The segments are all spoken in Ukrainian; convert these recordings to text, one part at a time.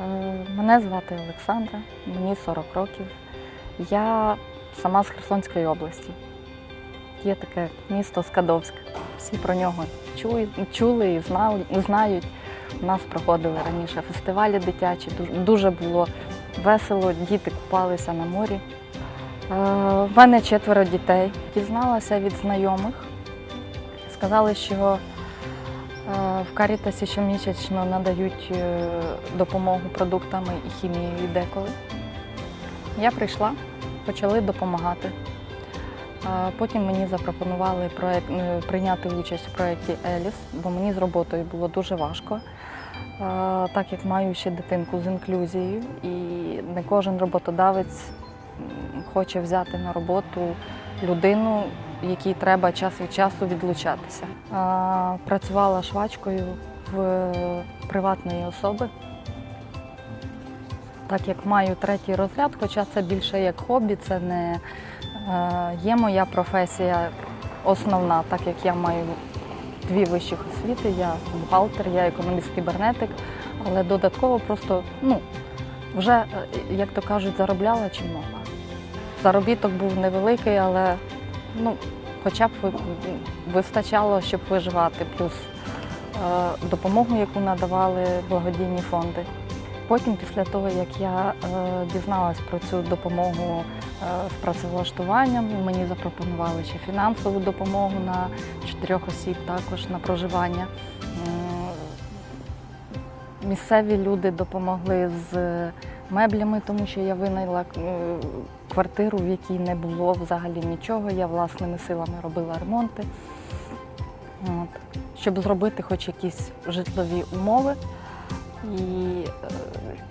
Е, Мене звати Олександра, мені 40 років. Я сама з Херсонської області. Є таке місто Скадовськ. Всі про нього чують, чули і знають. У нас проходили раніше фестивалі дитячі, дуже- було весело, діти купалися на морі. Е, В мене четверо дітей. Дізналася від знайомих. Сказали, що Е, В Карітасі щомісячно надають е, допомогу продуктами і хімією деколи. Я прийшла, почали допомагати. Е, Потім мені запропонували проект, е, прийняти участь в проєкті Еліс, бо мені з роботою було дуже важко, Е, так як маю ще дитинку з інклюзією, і не кожен роботодавець хоче взяти на роботу людину, якій треба час від часу відлучатися. Працювала швачкою в приватної особи. Так як маю третій розряд, хоча це більше як хобі, це не е, є моя професія основна, так як я маю дві вищих освіти, я бухгалтер, я економіст-кібернетик, але додатково просто, ну, вже, е, як то кажуть, заробляла могла. Заробіток був невеликий, але ну, хоча б вистачало, щоб виживати, плюс е, допомогу, яку надавали благодійні фонди. Потім, після того, як я е, дізналась про цю допомогу е, з працевлаштуванням, мені запропонували ще фінансову допомогу на чотирьох осіб, також на проживання. Місцеві люди допомогли з меблями, тому що я винайла е, квартиру, в якій не було взагалі нічого. Я власними силами робила ремонти. От. Щоб зробити хоч якісь житлові умови. І е,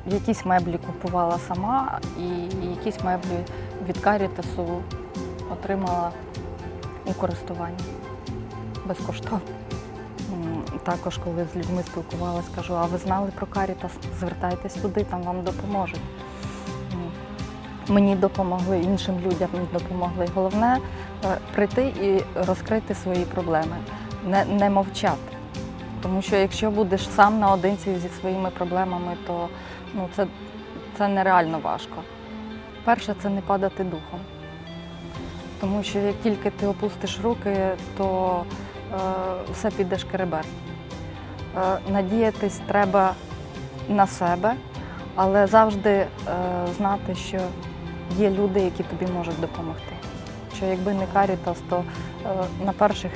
якісь меблі купувала сама, і якісь меблі від Карітасу отримала у користування безкоштовно. Також, коли з людьми спілкувалася, кажу, а ви знали про Карітас? Звертайтесь туди, там вам допоможуть. Мені допомогли, іншим людям допомогли. Головне е, прийти і розкрити свої проблеми, не, не мовчати. Тому що якщо будеш сам наодинці зі своїми проблемами, то ну, це, це нереально важко. Перше, це не падати духом. Тому що як тільки ти опустиш руки, то все піде шкеребер. Е, надіятись треба на себе, але завжди е, знати, що є люди, які тобі можуть допомогти. Що якби не Карітас, то е, на перших,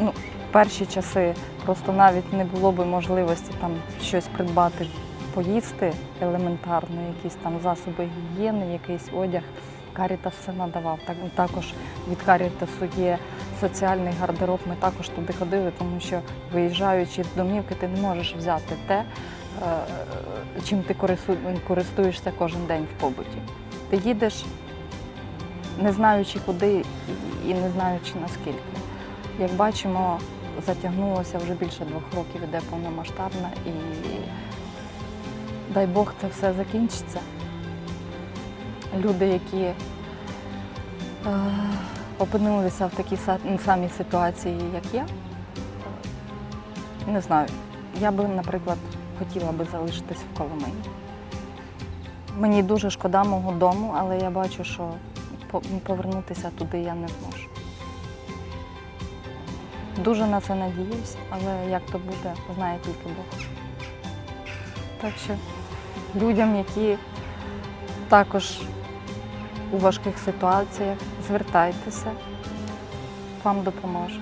ну, перші часи просто навіть не було би можливості там щось придбати, поїсти елементарно, якісь там засоби гігієни, якийсь одяг. Карітас все надавав. Так, також від Карітасу є соціальний гардероб. Ми також туди ходили, тому що виїжджаючи з домівки, ти не можеш взяти те, е, чим ти користуєшся кожен день в побуті. Ти їдеш, не знаючи куди і- і не знаючи наскільки. Як бачимо, затягнулося вже більше двох років, іде повномасштабна і дай Бог це все закінчиться. Люди, які е, опинилися в такій самій ситуації, як я, не знаю. Я би, наприклад, хотіла би залишитись в Коломиї. Мені дуже шкода мого дому, але я бачу, що повернутися туди я не зможу. Дуже на це надіюсь, але як то буде, знає тільки Бог. Так що людям, які також у важких ситуаціях, звертайтеся, вам допоможуть.